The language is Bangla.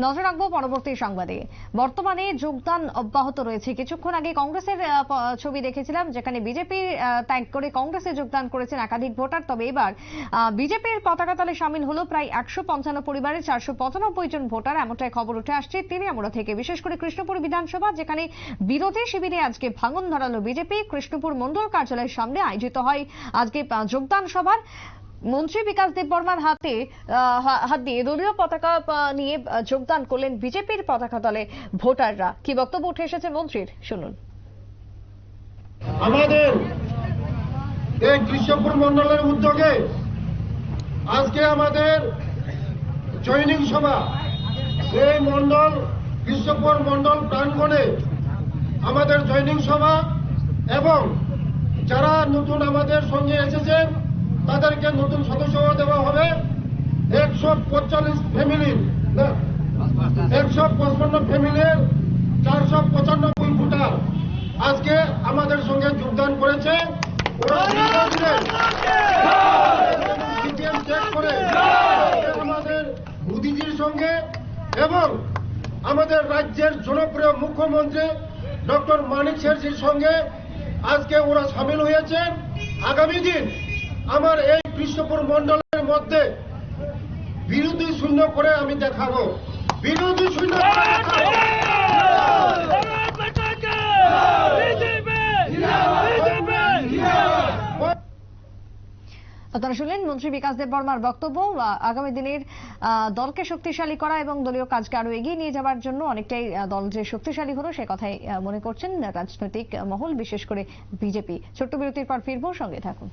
নজর রাখব পরবর্তী সংবাদে। বর্তমানে যোগদান অব্যাহত রয়েছে। কিছুক্ষণ আগে কংগ্রেসের ছবি দেখেছিলাম, যেখানে বিজেপি ত্যাগ করে কংগ্রেসে যোগদান করেছেন একাধিক ভোটার। তবে এবার বিজেপির পতাকা তলে সামিল হলো প্রায় একশো পঞ্চান্ন পরিবারের চারশো পঁচানব্বই জন ভোটার। এমনটাই খবর উঠে আসছে তিনিয়ামুড়া থেকে। বিশেষ করে কৃষ্ণপুর বিধানসভা, যেখানে বিরোধী শিবিরে আজকে ভাঙন ধরালো বিজেপি, কৃষ্ণপুর মন্ডল কার্যালয়ের সামনে আয়োজিত হয় আজকে যোগদান সভার। মন্ত্রী বিকাশ দেববর্মার হাতে হাত দিয়ে দলীয় পতাকা নিয়ে যোগদান করলেন বিজেপির পতাকা দলে ভোটাররা। কি বক্তব্য উঠে এসেছে মন্ত্রীর? শুনুন। আমাদের এই কৃষ্ণপুর মন্ডলের উদ্যোগে আজকে আমাদের জৈনিক সভা। এই মন্ডল, কৃষ্ণপুর মন্ডল প্রাঙ্গণে আমাদের জৈনিক সভা এবং যারা নতুন আমাদের সঙ্গে এসেছেন নতুন সদস্য দেওয়া হবে একশো পঁয়তাল্লিশ ফ্যামিলির একশো পঁচপান্ন ফ্যামিলির চারশো পঁচানব্বই ভোটার। আজকে আমাদের সঙ্গে যোগদান করেছে আমাদের মোদিজির সঙ্গে এবং আমাদের রাজ্যের জনপ্রিয় মুখ্যমন্ত্রী ডক্টর মানিক শেরজির সঙ্গে আজকে ওরা সামিল হয়েছেন। আগামী দিন আমার এই কৃষ্ণপুর মন্ডলের মধ্যে বিরোধী শূন্য করে আমি দেখাবো। বিরোধী শূন্য আপনারা শুনলেন মন্ত্রী বিকাশ দেব বর্মার বক্তব্য। আগামী দিনের দলকে শক্তিশালী করা এবং দলীয় কাজকে আরও এগিয়ে নিয়ে যাওয়ার জন্য অনেকটাই দল যে শক্তিশালী হলো সে কথাই মনে করছেন রাজনৈতিক মহল, বিশেষ করে বিজেপি। ছোট্ট বিরতির পর ফিরবো, সঙ্গে থাকুন।